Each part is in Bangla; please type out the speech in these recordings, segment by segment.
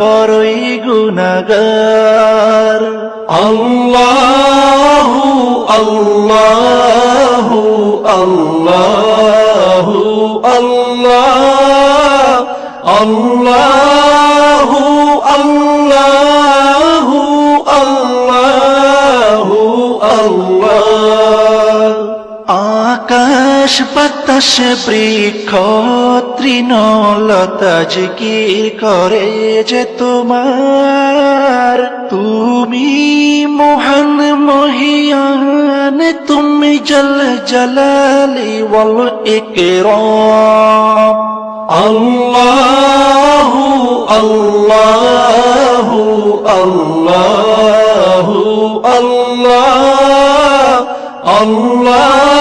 বড়ই গুণাগার। আল্লাহু আল্লাহু আল্লাহু আল্লাহ আল্লাহু আল্লাহু আল্লাহু আল্লাহ। বাতাস বৃক্ষ তৃণলতা জিকির করে যে তোমার? তুমি মহান মহিয়ান, তুমি জল জলালি ওয়াল ইকরাম। আল্লাহ আল্লাহ আল্লাহ আল্লাহ আল্লাহ।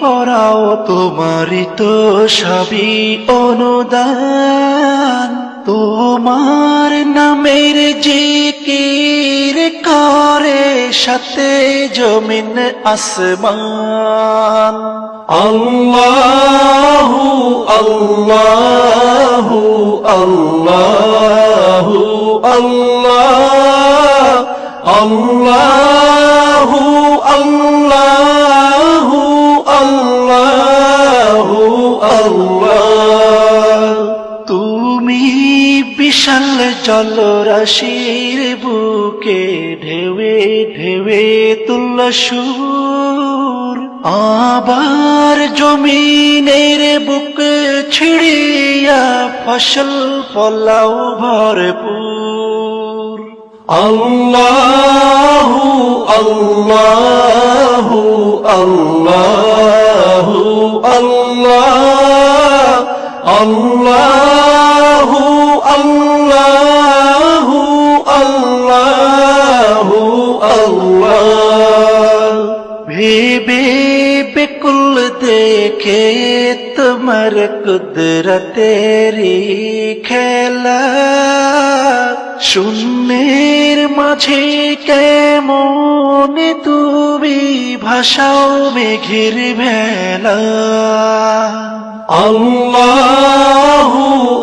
পড়াও তোমারই তো সবই অনুদান। তোমার নামের জিকির করে সাথে জমিন আসমান। আল্লাহ আল্লাহ আল্লাহ আল্লাহ আল্লাহ আল্লাহ। বিশাল জলরাশির বুকে ঢেউে ঢেউে তুল্ল সুর আবার জমিনের বুক ছিড়িয়া ফসল ফলাও ভরপুর। আল্লাহ আল্লাহ আল্লাহ আল্লাহ আল্লাহ। আল্লাহ আল্লাহ আল্লাহ। ভেবে বেকুল দেখে তোমার কুদরতেরি খেলা। শূন্যের মাঝে কেমন তুমি ভাষাও মেঘের ভেলা। আল্লাহ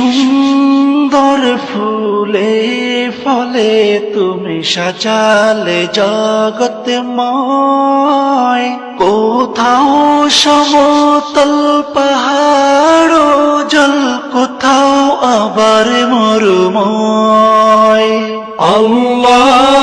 সুন্দর ফুলে ফলে তুমি সাজালে জগত ময় কোথাও সমতল পাহাড় জল, কোথাও আবার মরুময়। আল্লাহ।